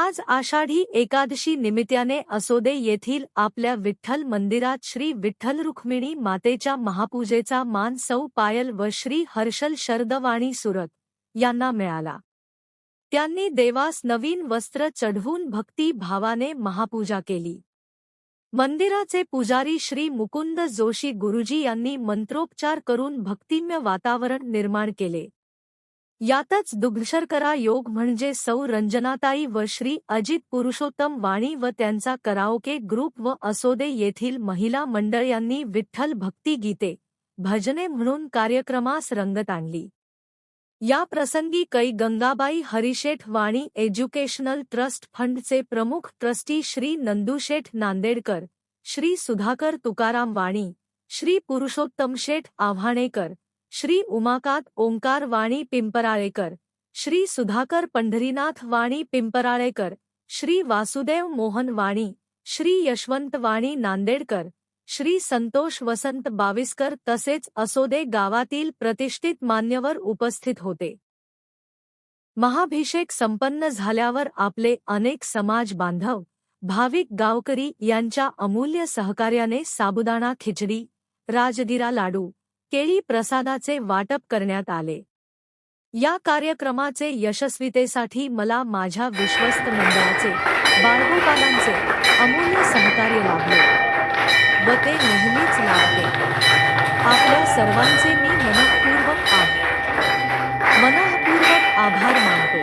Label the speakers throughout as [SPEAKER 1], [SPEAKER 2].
[SPEAKER 1] आज आषाढी एकादशी निमित्याने असोदे येथील आपल्या विठ्ठल मंदिरात श्री विठ्ठल रुक्मिणी मातेच्या महापूजेचा मान सौ पायल व श्री हर्षल शरदवाणी सुरत यांना मिळाला. त्यांनी देवास नवीन वस्त्र चढवून भक्ती भावाने महापूजा केली. मंदिराचे पुजारी श्री मुकुंद जोशी गुरुजी यांनी मंत्रोपचार करून भक्तिम्य वातावरण निर्माण केले. यातच दुग्धशर्करा योग म्हणजे सौ रंजनाताई व श्री अजित पुरुषोत्तम वाणी व त्यांचा कराओके ग्रुप व असोदे येथील महिला मंडळ यांनी विठ्ठल भक्ती गीते भजने म्हणून कार्यक्रमास रंगत आणली. या प्रसंगी कै गंगाबाई हरिशेठ वाणी एज्युकेशनल ट्रस्ट फंडचे प्रमुख ट्रस्टी श्री नंदुशेठ नांदेडकर श्री सुधाकर तुकाराम वाणी श्री पुरुषोत्तम शेठ आव्हाणेकर श्री उमाकांत ओंकार वाणी पिंपराळेकर श्री सुधाकर पंढरीनाथ वाणी पिंपराळेकर श्री वासुदेव मोहन वाणी श्री यशवंत वाणी नांदेडकर श्री संतोष वसंत बाविस्कर तसेच असोदे गावातील प्रतिष्ठित मान्यवर उपस्थित होते. महाभिषेक संपन्न झाल्यावर आपले अनेक समाज बांधव भाविक गावकरी यांच्या अमूल्य सहकार्याने साबुदाणा खिचडी राजगिरा लाडू केळी प्रसादाचे वाटप करण्यात आले. या कार्यक्रमाचे यशस्वीतेसाठी मला माझ्या विश्वस्त मंडळाचे बाळगोपालांचे अमूल्य सहकार्य लाभले व ते नेहमीच लाभले. आपल्या सर्वांचे मी मनपूर्वक मनपूर्वक आभार मानतो.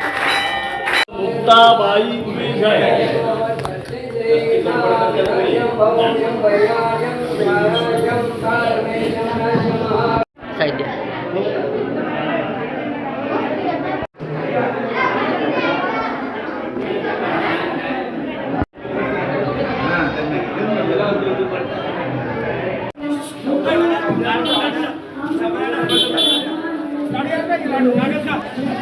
[SPEAKER 2] Muktabai i don't
[SPEAKER 3] know